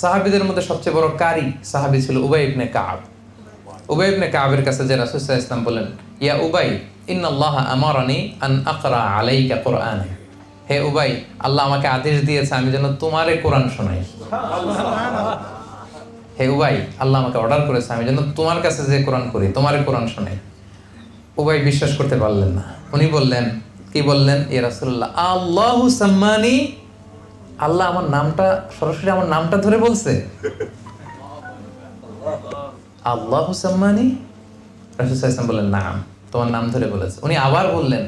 সাহাবিদের মধ্যে সবচেয়ে বড় কারি সাহাবি ছিল উবাই ইবনে কাব উবাই ইবনে কাবের কাছে যে আলাইহি ইসলাম বলেন ইয়া উবাই, ইন্নাল্লাহ আমারানি আন আকরা আলাইকা কোরআন হে উবাই, আল্লাহ আমাকে আদেশ দিয়েছে আমি যেন তোমারে কোরআন শোনাই। হে উবাই, আল্লাহ আমাকে অর্ডার করেছে আমি যেন তোমার কাছে যে কোরআন করি, তোমারে কোরআন শোনাই। উবাই বিশ্বাস করতে পারলেন না। উনি বললেন, কি বললেন? ইয়া রাসূলুল্লাহ, আল্লাহু সাম্মানি আল্লাহ আমার নামটা, সরাসরি আমার নামটা ধরে বলছে। আল্লাহ সাম্মানি? রাসূল সাল্লাল্লাহু বললেন, নাম, তোমার নাম ধরে বলেছে। উনি আবার বললেন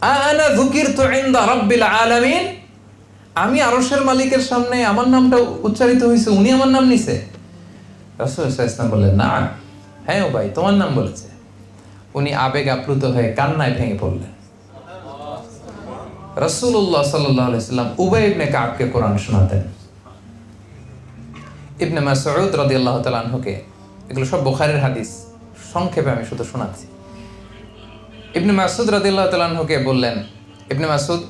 আনা যুকিরতু ইনদা রাব্বিল আলামিন? আমি আরশের মালিকের সামনে আমার নামটা উচ্চারিত হয়েছে, উনি আমার নাম নিছে। রাসূল সাল্লাল্লাহু বললেন না হ্যাঁ ও ভাই, তোমার নাম বলেছে। উনি আবেগ আপ্লুত হয়ে কান্নায় ভেঙে পড়লেন। রসুল্লাহ সাল্লাম উবাই ইবনে কাবকে কোরআন শোনাতেন। ইবনে এগুলো সব হাদিস, সংক্ষেপে আমি শুধু শোনাচ্ছি। ইবনে মাসুদ বললেন, ইবনে মাসুদ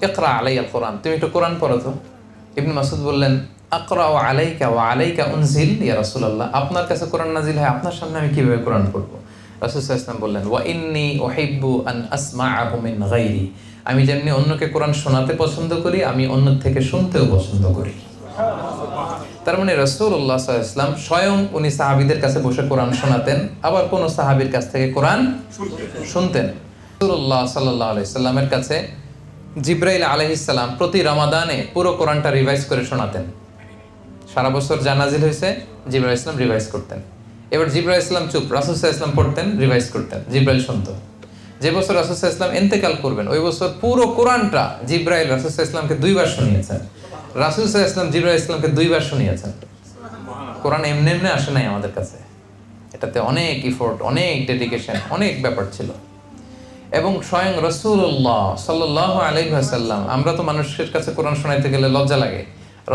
কোরআন, তুমি একটু কোরআন পড়ো তো। ইবনে মাসুদ বললেন, আকরা ও আলাইকা ও আলাইকা উনজিল, ইয়া আপনার কাছে কোরআন নাজিল হয়, আপনার সামনে আমি কীভাবে কোরআন পড়ব? রাসূল বললেন, ওয়া ইন্নী আন আমি যেমনি অন্যকে কোরআন শোনাতে পছন্দ করি, আমি অন্য থেকে শুনতেও পছন্দ করি। তার মানে রসুল্লাহ ইসলাম স্বয়ং উনি সাহাবিদের কাছে বসে কোরআন শোনাতেন, আবার কোন সাহাবির কাছ থেকে কোরআন শুনতেন। রসুল্লাহ সাল্লাহ আলাইসাল্লামের কাছে জিব্রাইল আলহিসাল্লাম প্রতি রমাদানে পুরো কোরআনটা রিভাইজ করে শোনাতেন। সারা বছর জানাজিল হয়েছে, জিব্রাইল ইসলাম রিভাইজ করতেন। এবার জিব্রাইল ইসলাম চুপ, রাসুল ইসলাম পড়তেন, রিভাইজ করতেন, জিব্রাইল শুনতো। যে বছর রাসুসাহ ইসলাম এন্তেকাল করবেন ওই বছর পুরো কোরআনটা জিব্রাইল রাসুসাহ ইসলামকে দুইবার শুনিয়েছেন। রাসুসাহ ইসলাম জিব্রাইল ইসলামকে দুইবার শুনিয়েছেন। কোরআন এমনি এমনি আসে নাই আমাদের কাছে। এটাতে অনেক ইফোর্ট অনেক ডেডিকেশন অনেক ব্যাপার ছিল। এবং স্বয়ং রসুল্লাহ সাল্লাহ আলহাসাল্লাম আমরা তো মানুষের কাছে কোরআন শোনাইতে গেলে লজ্জা লাগে।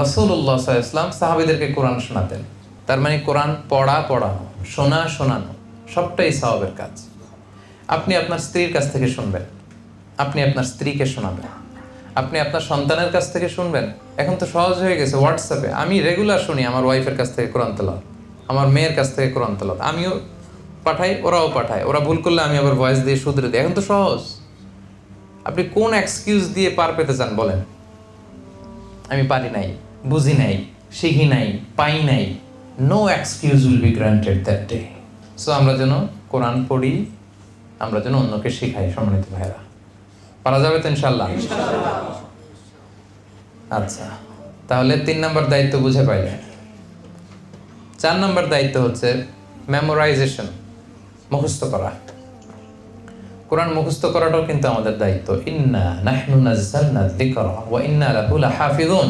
রসুল্লাহ ইসলাম সাহাবিদেরকে কোরআন শোনাতেন। তার মানে কোরআন পড়া পড়ানো শোনা শোনানো সবটাই সাহাবের কাজ। আপনি আপনার স্ত্রীর কাছ থেকে শুনবেন। আপনি আপনার স্ত্রীকে শোনাবেন। আপনি আপনার সন্তানের কাছ থেকে শুনবেন। এখন তো সহজ হয়ে গেছে হোয়াটসঅ্যাপে আমি রেগুলার শুনি আমার ওয়াইফের কাছ থেকে কোরআন আমার মেয়ের কাছ থেকে কোরআন তেলাওয়াত। আমিও পাঠাই, ওরাও পাঠায়। ওরা ভুল করলে আমি আবার ভয়েস দিয়ে শুধরে দিই। এখন তো সহজ। আপনি কোন এক্সকিউজ দিয়ে পার পেতে চান বলেন? আমি পারি নাই, বুঝি নাই, শিখি নাই, পাই নাই। No excuse will be granted that day so আমরা যেন কোরআন পড়ি আমরা যেন অন্যকে শিখাই, সম্মানিত ভাইরা পারা যাবে তো ইনশাল্লাহ আচ্ছা তাহলে তিন নম্বর দায়িত্ব বুঝে পাইলে। চার নম্বর দায়িত্ব হচ্ছে মেমোরাইজেশন মুখস্থ করা। কোরআন মুখস্থ করাটাও কিন্তু আমাদের দায়িত্ব। ইন্না নাহনু নাযালনা যিকরা ইন্না লাহু লাহাফিজুন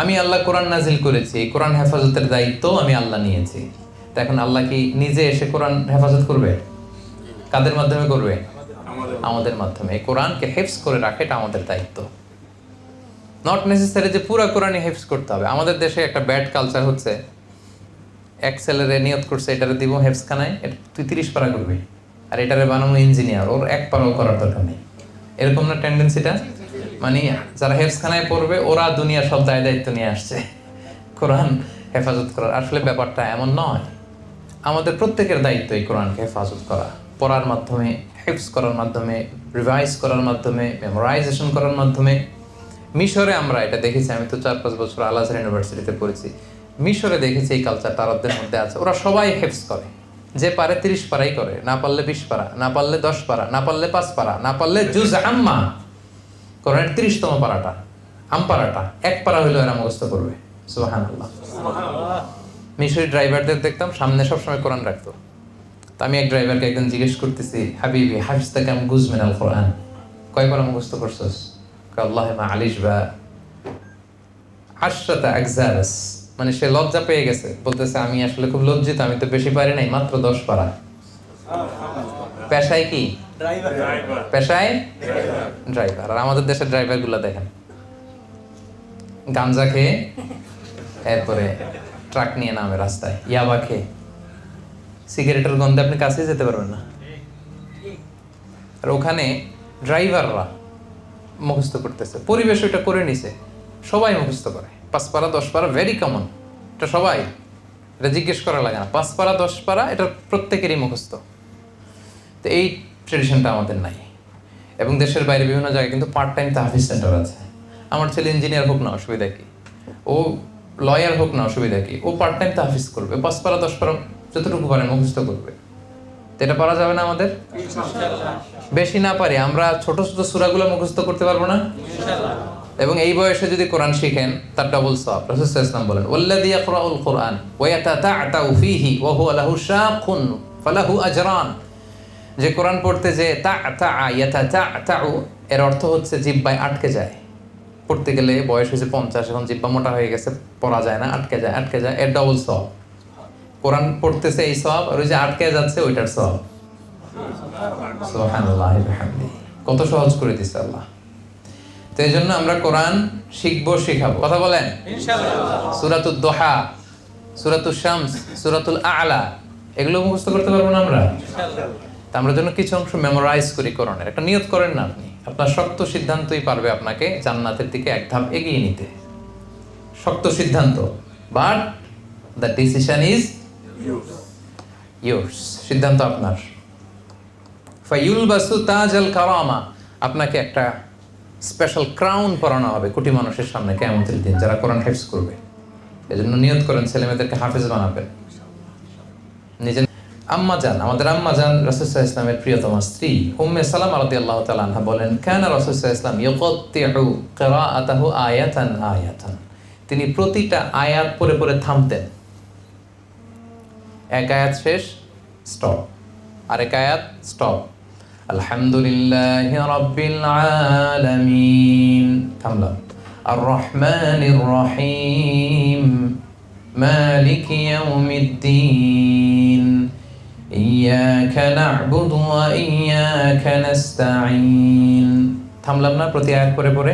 আমি আল্লাহ কোরআন নাজিল করেছি কোরআন হেফাজতের দায়িত্ব আমি আল্লাহ নিয়েছি। তো এখন আল্লাহ কি নিজে এসে কোরআন হেফাজত করবে? কাদের মাধ্যমে করবে? আমাদের মাধ্যমে। এই কোরআনকে হেফস করে রাখে এটা আমাদের দায়িত্ব। নট নেসেসারি যে পুরো কোরআনই হেফস করতে হবে। আমাদের দেশে একটা ব্যাড কালচার হচ্ছে এক ছেলেরে নিয়ত করছে এটারে দিব হেফস খানায় এটা তুই তিরিশ পারা করবি। আর এটারে বানানো ইঞ্জিনিয়ার ওর এক পারাও করার দরকার নেই। এরকম না টেন্ডেন্সিটা মানে যারা হেফস খানায় পড়বে ওরা দুনিয়ার সব দায় দায়িত্ব নিয়ে আসছে। কোরআন হেফাজত করার। আসলে ব্যাপারটা এমন নয়। আমাদের প্রত্যেকের দায়িত্ব এই কোরআনকে হেফাজত করা। পড়ার মাধ্যমে হেফস করার মাধ্যমে রিভাইজ করার মাধ্যমে মেমোরাইজেশন করার মাধ্যমে। মিশরে আমরা এটা দেখেছি আমি তো চার পাঁচ বছর আল আজহার ইউনিভার্সিটিতে পড়েছি। মিশরে দেখেছি এই কালচারটা আরবদের মধ্যে আছে। ওরা সবাই হেফস করে। যে পারে তিরিশ পারাই করে না পারলে বিশ পারা না পারলে দশ পারা না পারলে পাঁচ পারা না পারলে জুজ আম্মা। কোরআনের তিরিশতম পারাটা আম পারাটা এক পারা হইলেও এরা মুখস্থ করবে। সুবাহান আল্লাহ মিশরি ড্রাইভারদের দেখতাম সামনে সবসময় কোরআন রাখতো। তো আমি এক ড্রাইভারকে একদিন জিজ্ঞেস করতেছি হাবিবি হাফিজ তাকে আমি গুজমেন আল কোরআন। কয় পারা মুখস্থ করছস? আল্লাহ মা আলিশ বা আশরাতা একজারাস মানে সে লজ্জা পেয়ে গেছে। বলতেছে আমি আসলে খুব লজ্জিত আমি তো বেশি পারি নাই মাত্র দশ পারা। পেশায় কি? পেশায়? ড্রাইভার আর আমাদের দেশের ড্রাইভারগুলা দেখেন। গাঞ্জা খেয়ে এরপরে ট্রাক নিয়ে নামে রাস্তায় ইয়াবা খেয়ে। সিগারেটের গন্ধে আপনি কাছে যেতে পারবেন না। আর ওখানে ড্রাইভাররা মুখস্থ করতেছে। পরিবেশ ওটা করে নিছে। সবাই মুখস্থ করে। পাঁচ পারা দশ পারা ভেরি কমন এটা সবাই। এটা জিজ্ঞেস করা লাগে না। পাঁচ পারা দশ পারা এটা প্রত্যেকেরই মুখস্থ। তো এই ট্রেডিশনটা আমাদের নাই। এবং দেশের বাইরে বিভিন্ন জায়গায় কিন্তু পার্ট টাইম তাহাফিজ সেন্টার আছে। আমার ছেলে ইঞ্জিনিয়ার হোক না, অসুবিধা কি? ও লয়ার হোক না, অসুবিধা কি? ও পার্ট টাইম তাহাফিজ করবে। পাঁচ পারা দশ যতটুকু পারে মুখস্থ করবে। তো এটা পারা যাবে না আমাদের? বেশি না পারি, আমরা ছোট ছোট সুরাগুলো মুখস্থ করতে পারব না? এবং এই বয়সে যদি কোরআন শিখেন, তার ডবল সব রাসূল ইসলাম বলেন, ওয়াল্লাযী ইয়াকরাউল কোরআন ওয়া ইয়াতাতাআতাউ ফীহি ওয়া হুয়া লাহু শাকুন ফালাহু আজরান। যে কোরআন পড়তে যে তা তা ইয়াতাতাআতাউ এর অর্থ হচ্ছে জিব্বায় আটকে যায়। পড়তে গেলে বয়স হয়েছে পঞ্চাশ, এখন জিব্বা মোটা হয়ে গেছে, পড়া যায় না, আটকে যায় আটকে যায়, এর ডবল সব কোরআন পড়তেছে এই সব আর ওই যে আটকে যাচ্ছে ওইটার সব। কত সহজ করে দিছে আল্লাহ। তো এই জন্য আমরা কোরআন শিখব শিখাবো। কথা বলেন? সুরাতুল দোহা সুরাতুল শামস সুরাতুল আলা এগুলো মুখস্থ করতে পারব না আমরা? তা আমরা জন্য কিছু অংশ মেমোরাইজ করি কোরআনের। একটা নিয়ত করেন না আপনি। আপনার শক্ত সিদ্ধান্তই পারবে আপনাকে জান্নাতের দিকে এক ধাপ এগিয়ে নিতে। শক্ত সিদ্ধান্ত। But the decision is yours সিদ্ধান্ত আপনার। ফাইউল বাসু তাজ আল কারামা। আপনাকে একটা স্পেশাল ক্রাউন পরানো হবে কোটি মানুষের সামনে কেমতের দিন, যারা কোরআন হেফজ করবে। এজন্য নিয়ত করেন ছেলে মেয়েদেরকে হাফেজ বানাবেন। নিজে আম্মা জান, আমাদের আম্মা জান রসুল্লাহ ইসলামের প্রিয়তমা স্ত্রী, উম্মে সালাম আলতি আল্লাহ তাআলা বলেন, কেন রসুল্লাহ ইসলাম ইয়কত্তিউ কিরাআতাহু আয়াতান আয়াতান। তিনি প্রতিটা আয়াত পরে পরে থামতেন। এক আয়াত শেষ স্টপ আরেক আয়াত স্টপ আলহামদুলিল্লাহ রব্বিল আলামিন থামলাম আর রহমানির রহিম مالك يوم الدين إياك نعبد وإياك نستعين থামলাম না প্রতি আয়াত পরে পরে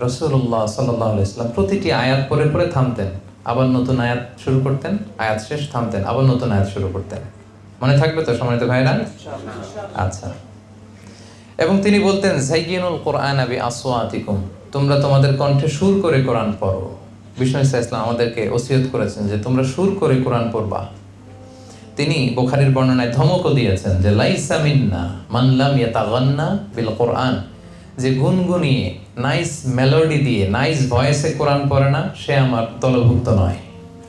রসুল্লাহ সাল্লাহ ইসলাম প্রতিটি আয়াত পরে পরে থামতেন আবার নতুন আয়াত শুরু করতেন, আয়াত শেষ থামতেন, আবার নতুন আয়াত শুরু করতেন। মনে থাকবে তো সম্মানিত ভাইরা আচ্ছা। এবং তিনি বলতেন জাইগিনুল কোরআন আবি আসওয়াতিকুম তোমরা তোমাদের কণ্ঠে সুর করে কোরআন পড়ো। বিষ্ণু ইসা ইসলাম আমাদেরকে ওসিয়ত করেছেন যে, তোমরা সুর করে কোরআন পড়বা। তিনি বোখারির বর্ণনায় ধমকও দিয়েছেন যে, লাইসা মিন্না মানলাম ইয়াতাগান্না বিল কোরআন। যে গুনগুনিয়ে নাইস মেলোডি দিয়ে নাইস ভয়েসে কোরআন পড়ে না, সে আমার দলভুক্ত নয়।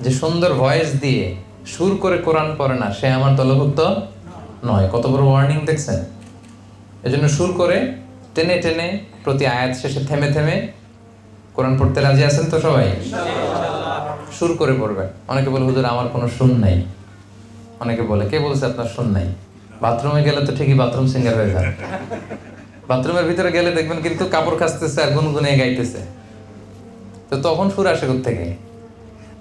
যে সুন্দর ভয়েস দিয়ে সুর করে কোরআন পড়ে না, সে আমার দলভুক্ত নয়। কত বড় ওয়ার্নিং দেখছেন? এজন্য সুর করে টেনে টেনে প্রতি আয়াত শেষে থেমে থেমে কোরআন পড়তে রাজি আছেন তো সবাই? সুর করে পড়বেন। অনেকে বলে, হুজুর, আমার কোনো সুর নাই। অনেকে বলে, কে বলছে আপনার সুর নাই? বাথরুমে গেলে তো ঠিকই বাথরুম সিঙ্গার হয়ে যায় বাথরুমের ভিতরে গেলে দেখবেন কিন্তু কাপড় কাচতেছে আর গুনগুনে গাইতেছে। তো তখন সুর আসে থেকে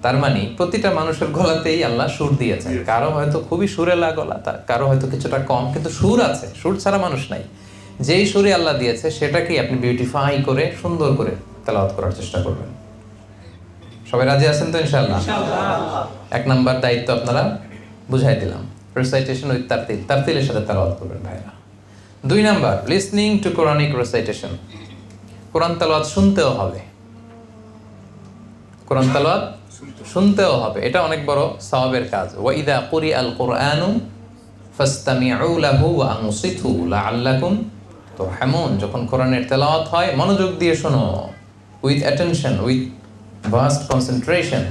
তার মানে প্রতিটা মানুষের গলাতেই আল্লাহ সুর দিয়েছেন। কারও হয়তো খুবই সুরেলা গলা তা কারও হয়তো কিছুটা কম কিন্তু সুর আছে। সুর ছাড়া মানুষ নাই। যেই সুরে আল্লাহ দিয়েছে সেটাকেই আপনি বিউটিফাই করে সুন্দর করে তেলাওয়াত করার চেষ্টা করবেন। সবাই রাজি আছেন তো ইনশাআল্লাহ? এক নাম্বার দায়িত্ব আপনারা বুঝাই দিলাম। Recitation with তারতিল। তারতিলের সাথে তেলাওয়াত করবেন ভাইরা। দুই number listening to Quranic recitation Quran তেলাওয়াত শুনতেও হবে। কোরআন তেলাওয়াত শুনতেও হবে। এটা অনেক বড় সওয়াবের কাজ। ওয়াইদা কুরি আল কোরআনু ফাস্তামিউ লাহু ওয়া আনসিতু লাআল্লাকুম তুরহামুন। যখন কোরআনের তেলাওয়াত হয়, মনোযোগ দিয়ে শোনো। With attention with vast concentration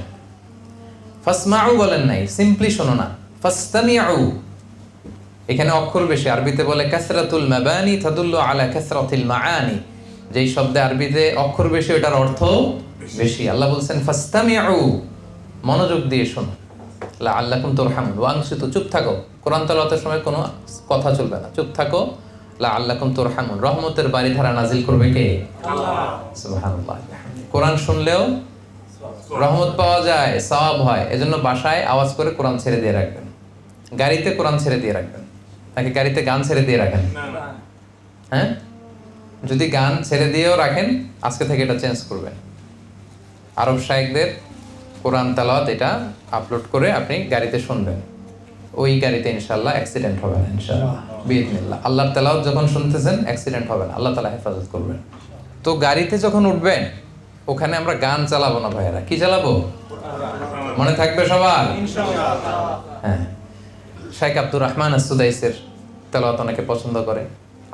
ফাসমাউ বলেন নাই সিম্পলি শোনো না। ফাস্তামিউ এখানে অক্ষর বেশি আরবিতে বলে কাসরাতুল মাবানি তাদুল্লু আলা কাসরাতিল মাআনি। যেই শব্দে আরবিতে অক্ষর বেশি ওটার অর্থ বেশি। আল্লাহ বলছেন ফাস্তামিউ মনোযোগ দিয়ে শোনো। লা আল্লাকুম তুরহামুন ওয়াংসিতু চুপ থাকো। কোরআন তেলাওয়াতের সময় কোনো কথা চলবে না। চুপ থাকো। লা আল্লাকুম তুরহামুন। রহমতের বাড়ি ধারা নাজিল করবে কে? সুবহানাল্লাহ। কোরআন শুনলেও রহমত পাওয়া যায় সওয়াব হয়। এজন্য বাসায় আওয়াজ করে কোরআন ছেড়ে দিয়ে রাখবেন। গাড়িতে কোরআন ছেড়ে দিয়ে রাখবেন। নাকি গাড়িতে গান ছেড়ে দিয়ে রাখেন। হ্যাঁ? যদি গান ছেড়ে দিয়েও রাখেন আজকে থেকে এটা চেঞ্জ করবেন। আরব শাহেকদের কোরআন তালাওয়াত এটা আপলোড করে আপনি গাড়িতে শুনবেন। ওই গাড়িতে ইনশাল্লাহ অ্যাক্সিডেন্ট হবে না ইনশাল্লাহ বিদিনিল্লাহ আল্লাহর তেলাওয়াত যখন শুনতেছেন অ্যাক্সিডেন্ট হবে না। আল্লাহ তালা হেফাজত করবেন। তো গাড়িতে যখন উঠবেন ওখানে আমরা গান চালাবো না ভাইয়েরা। কি চালাবো? মনে থাকবে সবার? হ্যাঁ। শেখ আব্দুর রহমান সুদাইসের তেলাওয়াত অনেকে পছন্দ করে।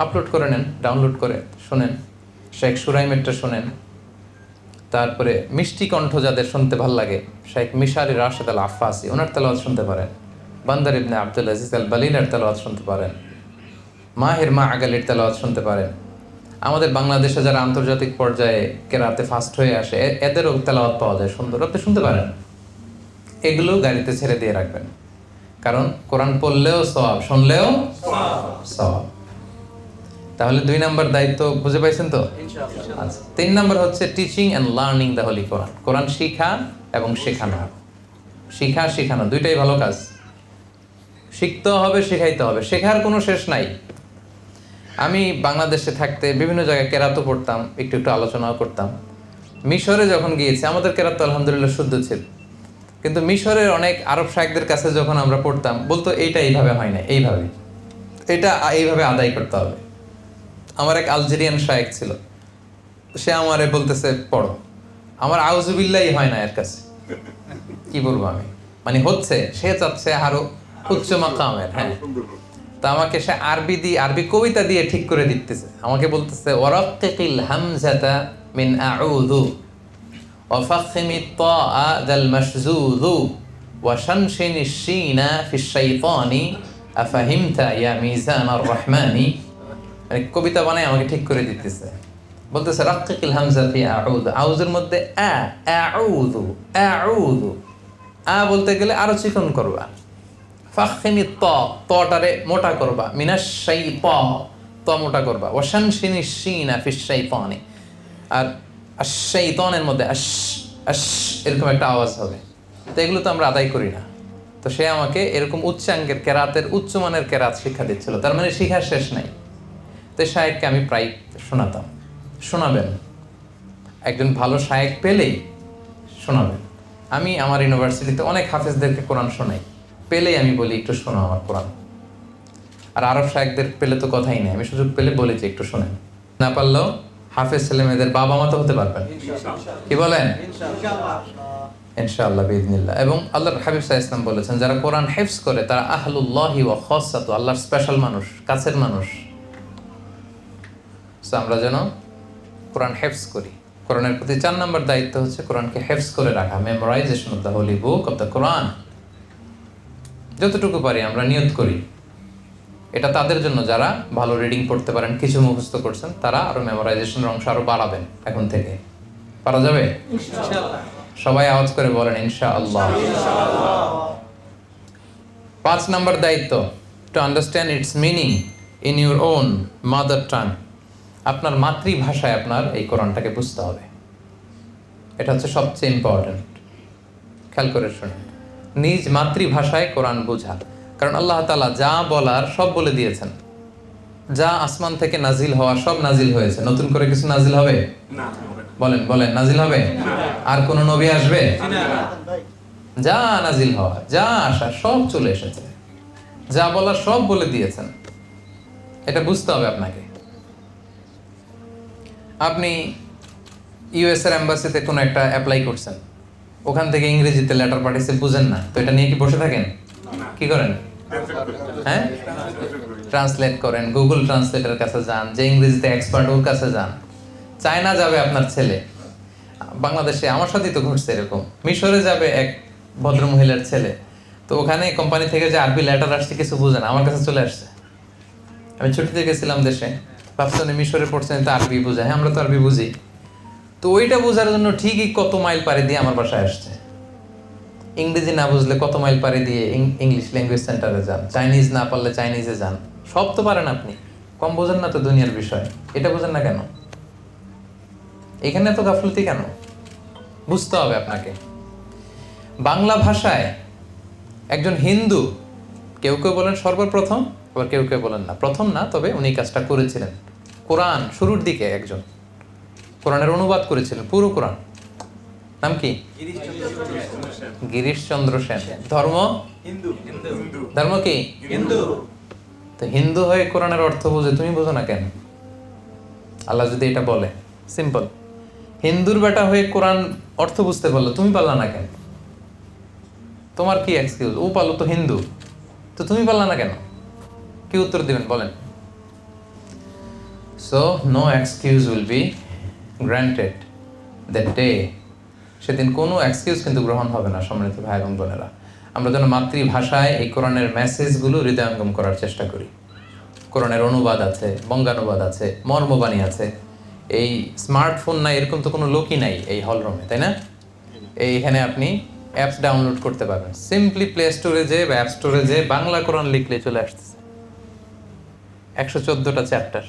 আপলোড করে নেন ডাউনলোড করে, শোনেন। শেখ সুরাইমেরটা শোনেন। তারপরে মিষ্টি কণ্ঠ যাদের শুনতে ভালো লাগে, শেখ মিশারি রাশেদ আল আফাসি ওনার তেলাওয়াত শুনতে পারেন। বান্দার ইবনে আব্দুল আজিজ আল বালিনের তেলাওয়াত শুনতে পারেন। মাহের মা আগালির তেলাওয়াত শুনতে পারেন। আমাদের বাংলাদেশে যারা আন্তর্জাতিক পর্যায়ে কেরাতে ফাস্ট হয়ে আসে এদেরও তেলাওয়াত পাওয়া যায় সুন্দর। আপনি শুনতে পারেন। এগুলো গাড়িতে ছেড়ে দিয়ে রাখবেন। কারণ কোরআন পড়লেও সওয়াব শুনলেও সওয়াব। তাহলে দুই নাম্বার দায়িত্ব বুঝে পাইছেন তো? আচ্ছা তিন নাম্বার হচ্ছে teaching and learning the holy Quran Quran শিখা এবং শেখানো। শিখা শেখানো দুইটাই ভালো কাজ। শিখতে হবে শেখাইতে হবে। শেখার কোনো শেষ নাই। আমি বাংলাদেশে থাকতে বিভিন্ন জায়গায় কেরাতও পড়তাম একটু একটু আলোচনাও করতাম। মিশরে যখন গিয়েছি আমাদের কেরাত আলহামদুলিল্লাহ শুদ্ধ ছিল। কিন্তু মিশরের অনেক আরব শাহেকদের কাছে যখন আমরা পড়তাম, বলতো এইটা এইভাবে হয় না, এইভাবে। এটা এইভাবে আদায় করতে হবে। আমার এক আলজেরিয়ান শায়েক ছিল। সে আমারে বলতেছে, পড়ো। আমার আউজুবিল্লাই হয় না এর কাছে। কি বলব আমি? মানে হচ্ছে, সে চাচ্ছে আরও উচ্চ মাকামের হ্যাঁ। তা আমাকে সে আরবি দিয়ে, আরবি কবিতা দিয়ে ঠিক করে দিতেছে। আমাকে বলতেছে ওয়ারাক্কিল হামজাতা মিন আউযু। وفخم الطاء ذا المشذوذ وشنشن الشين في الشيطان أفهمت يا ميزان الرحمن মানে কবিতা বানায় আমাকে ঠিক করে দিতেছে বলতেছে রাক্কিল হামজা ফি আউদ আউজের মধ্যে আ আউযু আউযু আ বলতে গেলে আরো চিকন করবা ফাখিমি ত তটারে মোটা করবা মিনাশ শাইত ত মোটা করবা ওয়াশানশিনি শিনা ফিশ শাইতানি আর শাইতানের মধ্যে এরকম একটা আওয়াজ হবে। তো এগুলো তো আমরা আদায় করি না। তো সে আমাকে এরকম উচ্চাঙ্গের কেরাতের উচ্চমানের কেরাত শিক্ষা দিচ্ছিল। তার মানে শিখার শেষ নাই। তো শায়েককে আমি প্রায় শোনাতাম। শোনাবেন। একজন ভালো শায়েক পেলেই শোনাবেন। আমি আমার ইউনিভার্সিটিতে অনেক হাফেজদেরকে কোরআন শোনাই। পেলেই আমি বলি, একটু শোনো আমার কোরআন। আর আরব শায়েকদের পেলে তো কথাই নেই। আমি সুযোগ পেলে বলি যে, একটু শোনেন। না পারলেও হাফেজ ছেলে মেয়েদের বাবা মা তো হতে পারবেন। কি বলেন? ইনশাআল্লাহ। বিদিনিল্লাহ এবং আল্লাহর হাবিব সাহা ইসলাম বলেছেন যারা কোরআন হেফস করে তারা আহলুল্লাহি ওয়া খসাত আল্লাহর স্পেশাল মানুষ কাছের মানুষ। আমরা যেন কোরআন হেফস করি। কোরআনের প্রতি চার নম্বর দায়িত্ব হচ্ছে কোরআনকে হেফস করে রাখা memorisation of the holy book of the Quran যতটুকু পারি আমরা নিয়ত করি। এটা তাদের জন্য যারা ভালো রিডিং পড়তে পারেন কিছু মুখস্থ করছেন তারা আরও মেমোরাইজেশনের অংশ আরও বাড়াবেন এখন থেকে। পারা যাবে? সবাই আওয়াজ করে বলেন ইনশা আল্লাহ পাঁচ নাম্বার দায়িত্ব to understand its meaning in your own mother tongue আপনার মাতৃভাষায় আপনার এই কোরআনটাকে বুঝতে হবে। এটা হচ্ছে সবচেয়ে ইম্পর্ট্যান্ট খেয়াল করে শুনুন। নিজ মাতৃভাষায় কোরআন বোঝা কারণ আল্লাহ তালা যা বলার সব বলে দিয়েছেন। যা আসমান থেকে নাজিল হওয়া সব নাজিল হয়েছে। নতুন করে কিছু নাজিল হবে? বলেন বলেন নাজিল হবে? আর কোন নবী আসবে? যা নাজিল হওয়া যা আসা সব চলে এসেছে। যা বলার সব বলে দিয়েছেন। এটা বুঝতে হবে আপনাকে। আপনি ইউএস এর এম্বাসিতে কোনো একটা অ্যাপ্লাই করছেন। ওখান থেকে ইংরেজিতে লেটার পাঠিয়েছে বুঝেন না। তো এটা নিয়ে কি বসে থাকেন? কি করেন? হ্যাঁ? ট্রান্সলেট করেন গুগল ট্রান্সলেটের কাছে যান, যে ইংরেজিতে এক্সপার্ট ওর কাছে যান। চায়না যাবে আপনার ছেলে। বাংলাদেশে, আমার সাথেই তো ঘটছে এরকম। মিশরে যাবে এক ভদ্র মহিলার ছেলে। তো ওখানে কোম্পানি থেকে যে আরবি লেটার আসছে, কিছু বুঝে না, আমার কাছে চলে আসছে। আমি ছুটিতে গেছিলাম দেশে। ভাবছেন মিশরে পড়ছেন, তো আরবি বুঝে। হ্যাঁ আমরা তো আরবি বুঝি। তো ওইটা বোঝার জন্য ঠিকই কত মাইল পাড়ি দিয়ে আমার বাসায় আসছে। ইংরেজি না বুঝলে কত মাইল পাড়ি দিয়ে ইংলিশ ল্যাঙ্গুয়েজ সেন্টারে যান। চাইনিজ না পারলে চাইনিজে যান। সব তো পারেন আপনি। কম বোঝেন না তো দুনিয়ার বিষয়। এটা বোঝেন না কেন? এখানে এত গাফলতি কেন? বুঝতে হবে আপনাকে। বাংলা ভাষায় একজন হিন্দু, কেউ কেউ বলেন সর্বপ্রথম, আবার কেউ কেউ বলেন না। প্রথম না, তবে উনি কাজটা করেছিলেন। কোরআন শুরুর দিকে একজন। কোরআনের অনুবাদ করেছিলেন, পুরো কোরআন। নাম কি? গিরিশ চন্দ্র সেন। ধর্ম? ধর্ম কি? তো হিন্দু হয়ে কোরআনের অর্থ বুঝে তুমি বুঝো না কেন? আল্লাহ যদি এটা বলে সিম্পল হিন্দুর বেটা হয়ে কোরআন অর্থ বুঝতে পারল তুমি পারলা না কেন? তোমার কি এক্সকিউজ ও পারল তো হিন্দু। তো তুমি পারলা না কেন? কি উত্তর দিবেন বলেন। So no excuse will be granted that day সেদিন কোনো এক্সকিউজ কিন্তু গ্রহণ হবে না সম্মানিত ভাই এবং বোনেরা। আমরা যেন মাতৃভাষায় এই কোরআনের মেসেজগুলো হৃদয়ঙ্গম করার চেষ্টা করি। কোরআনের অনুবাদ আছে, বঙ্গানুবাদ আছে, মর্মবাণী আছে। এই স্মার্টফোন নাই, এরকম তো কোনো লোকই নাই এই হলরুমে তাই না? এইখানে আপনি অ্যাপস ডাউনলোড করতে পারবেন। সিম্পলি প্লে স্টোরে যে অ্যাপ স্টোরে যে বাংলা কোরআন লিখলে চলে আসতেছে। একশো চোদ্দোটা চ্যাপ্টার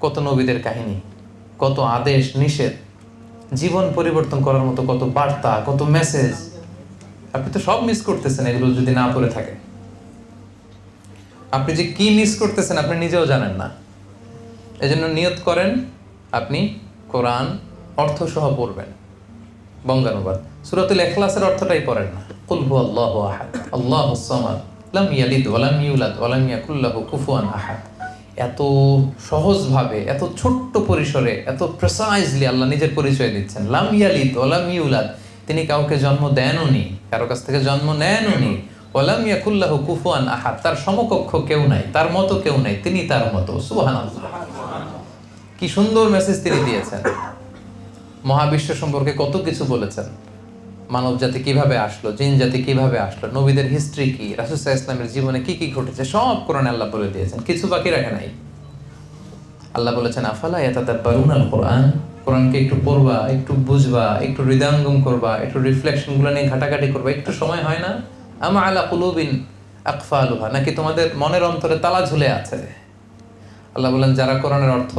কত নবীদের কাহিনী, কত আদেশ, নিষেধ জীবন পরিবর্তন করার মতো কত বার্তা, কত মেসেজ আপনি তো সব মিস করতেছেন এগুলো যদি না পড়ে থাকে। আপনি যে কি মিস করতেছেন আপনি নিজেও জানেন না। এজন্য নিয়ত করেন, আপনি কোরআন অর্থ সহ পড়বেন। বঙ্গানুবাদ। সুরাতুল এখলাসের অর্থটাই পড়েন না। কুল হু আল্লাহ আহাদ, আল্লাহ সামাদ, লাম ইয়ালিদ ওয়ালাম ইউলাদ ওয়ালাম ইয়াকুল্লাহু কুফুয়ান আহাদ। এত সহজভাবে, এত ছোট্ট পরিসরে, এত প্রেসাইজলি আল্লাহ নিজের পরিচয় দিচ্ছেন। লাম ইয়ালিদ ওয়ালাম ইউলাদ। তিনি কাউকে জন্ম দেনওনি, কারও কাছ থেকে জন্ম নেনওনি। ওয়ালাম ইয়াকুল্লাহু কুফুয়ান আহাদ। তার সমকক্ষ কেউ নাই, তার মতো কেউ নাই, তিনি তার মতো। সুবহানাল্লাহ। কি সুন্দর মেসেজ তিনি দিয়েছেন। মহাবিশ্ব সম্পর্কে কত কিছু বলেছেন। মানব জাতি কীভাবে আসলো, জিন জাতি কীভাবে আসলো, নবীদের হিস্ট্রি কি রাসুসাহ ইসলামের জীবনে কি কি ঘটেছে, সব কোরআনে আল্লাহ বলে দিয়েছেন, কিছু বাকি রাখে নাই। আল্লাহ বলেছেন, আফালা ইয়াতাদাব্বারুন আল কোরআন কোরআনকে একটু পড়বা, একটু বুঝবা, একটু হৃদয়ঙ্গম করবা, একটু রিফ্লেকশনগুলো নিয়ে ঘাটাঘাটি করবা, একটু সময় হয় না? আমা আলা কুলুবিন আকফালুহা? নাকি তোমাদের মনের অন্তরে তালা ঝুলে আছে? আল্লাহ বলেন, যারা কোরআনের অর্থ,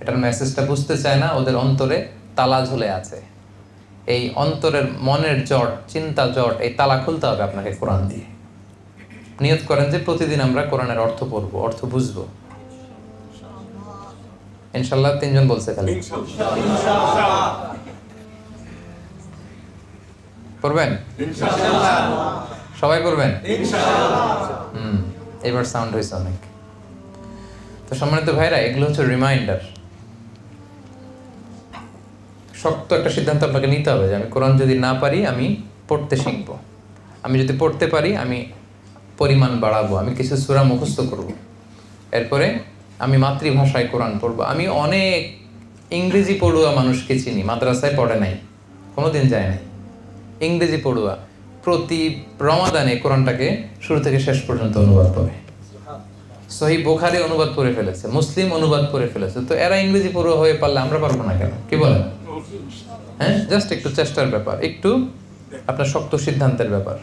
এটার মেসেজটা বুঝতে চায় না, ওদের অন্তরে তালা ঝুলে আছে। এই অন্তরের মনের জট, চিন্তা জট, এই তালা খুলতে হবে আপনাকে কোরআন দিয়ে। নিয়ত করেন যে প্রতিদিন আমরা কোরআনের অর্থ পড়ব, অর্থ বুঝব। ইনশাল্লাহ তিনজন বলছে খালি। করবেন সবাই করবেন হুম, এবার সাউন্ড হয়েছে অনেক। তো সম্মানিত ভাইরা, এগুলো হচ্ছে রিমাইন্ডার শক্ত একটা সিদ্ধান্ত আপনাকে নিতে হবে যে আমি কোরআন যদি না পারি, আমি পড়তে শিখব। আমি যদি পড়তে পারি, আমি পরিমাণ বাড়াবো, আমি কিছু সুরা মুখস্থ করব। এরপরে আমি মাতৃভাষায় কোরআন পড়ব। আমি অনেক ইংরেজি পড়ুয়া মানুষকে চিনি, মাদ্রাসায় পড়ে নাই, কোনোদিন যায় নাই। ইংরেজি পড়ুয়া প্রতি রমাদানে কোরআনটাকে শুরু থেকে শেষ পর্যন্ত অনুবাদ করে। সহি বোখারি অনুবাদ করে ফেলেছে, মুসলিম অনুবাদ করে ফেলেছে। তো এরা ইংরেজি পড়ুয়া হয়ে পারলে আমরা পারব না কেন? কি বলেন? হ্যাঁ জাস্ট একটু চেষ্টার ব্যাপার একটু আপনার শক্ত সিদ্ধান্তের ব্যাপার।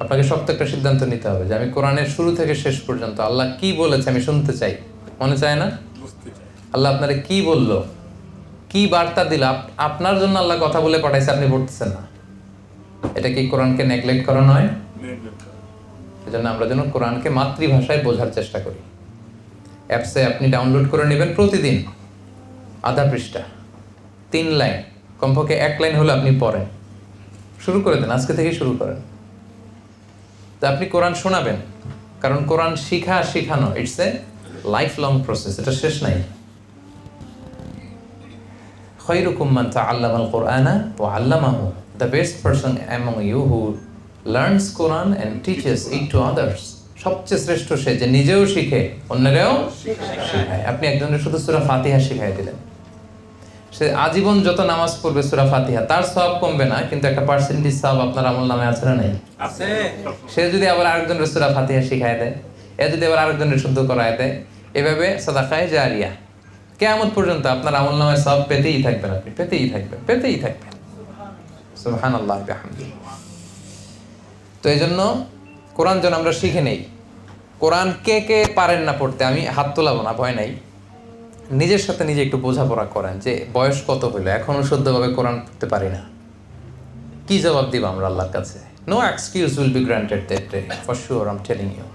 আপনাকে শক্ত একটা সিদ্ধান্ত নিতে হবে যে আমি কোরআনের শুরু থেকে শেষ পর্যন্ত আল্লাহ কি বলেছে আমি শুনতে চাই। মনে চায় না? আল্লাহ আপনারে কি বলল? কি বার্তা দিল? আপ- আপনার জন্য আল্লাহ কথা বলে পাঠাইছে আপনি পড়তেছেন না। এটা কি কোরআনকে নেগলেক্ট করা নয়? এজন্য আমরা যেন কোরআনকে মাতৃভাষায় বোঝার চেষ্টা করি। অ্যাপসে আপনি ডাউনলোড করে নেবেন প্রতিদিন। আধা পৃষ্ঠা। তিন লাইন। কমপক্ষে এক লাইন হলে আপনি পড়েন। শুরু করে দেন আজকে থেকে শুরু করেন। তা আপনি কোরআন শোনাবেন কারণ কোরআন শিখা শিখানো it's a life long process এটা শেষ নাই। খৈরুকুম মান তাআল্লামা আল কোরআনা ওয়া আল্লামাহু the best person among you who learns Quran and teaches it to others সবচেয়ে শ্রেষ্ঠ সে যে নিজেও শিখে অন্যরাও শিখায়। আপনি একজনের শুধু সূরা ফাতিহা শিখাই দিলেন। সে আজীবন যত নামাজ পড়বে সূরা ফাতিহা তার সব কমবে না কিন্তু একটা পার্সেন্টেজ সব আপনার আমল নামে আছে না নাই? সে যদি আবার আরেকজনের সূরা ফাতিহা শিখায় দেয় এ যদি আবার আরেকজনের শুদ্ধ করায় দেয় এভাবে সাদাকায় জারিয়া। কেয়ামত পর্যন্ত আপনার আমল নামে সব পেতেই থাকবেন আপনি পেতেই থাকবেন পেতেই থাকবেন। সুবহানাল্লাহ বিহামদি তো এই জন্য কোরআন যেন আমরা শিখে নেই। কোরআন কে কে পারেন না পড়তে আমি হাত তোলাবো না ভয় নাই। নিজের সাথে নিজে একটু বোঝাপড়া করেন যে বয়স কত হইল? এখনও শুদ্ধভাবে কোরআন পড়তে পারি না। কি জবাব দিব আমরা আল্লাহর কাছে? No excuse will be granted that day for sure I'm telling you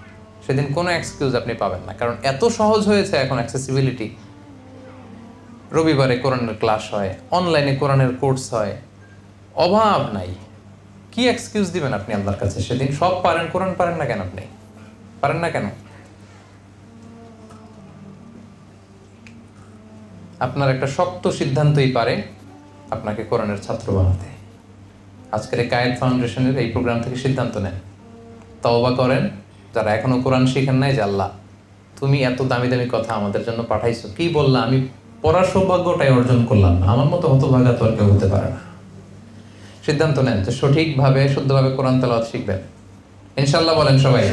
সেদিন কোনো এক্সকিউজ আপনি পাবেন না। কারণ এত সহজ হয়েছে এখন অ্যাক্সেসিবিলিটি রবিবারে কোরআনের ক্লাস হয় অনলাইনে কোরআনের কোর্স হয়। অভাব নাই। কি এক্সকিউজ দিবেন আপনি আল্লাহর কাছে? সেদিন সব পারেন, কোরআন পারেন না কেন আপনি? পারেন না কেন? আপনার একটা শক্ত সিদ্ধান্তই পারে আপনাকে কোরআনের ছাত্র বানাতে। আজকের এই কায়েদ ফাউন্ডেশনের এই প্রোগ্রাম থেকে সিদ্ধান্ত নেন। তওবা করেন। যারা এখনও কোরআন শিখেন নাই, যে আল্লাহ, তুমি এত দামি দামি কথা আমাদের জন্য পাঠাইছো, কি বললা? আমি পড়ার সৌভাগ্যটাই অর্জন করলাম। আমার মতো হতভাগা তো আর কেউ হতে পারে না। সিদ্ধান্ত নেন যে সঠিকভাবে, শুদ্ধভাবে কোরআন তেলাওয়াত শিখবেন। ইনশাল্লাহ বলেন সবাই।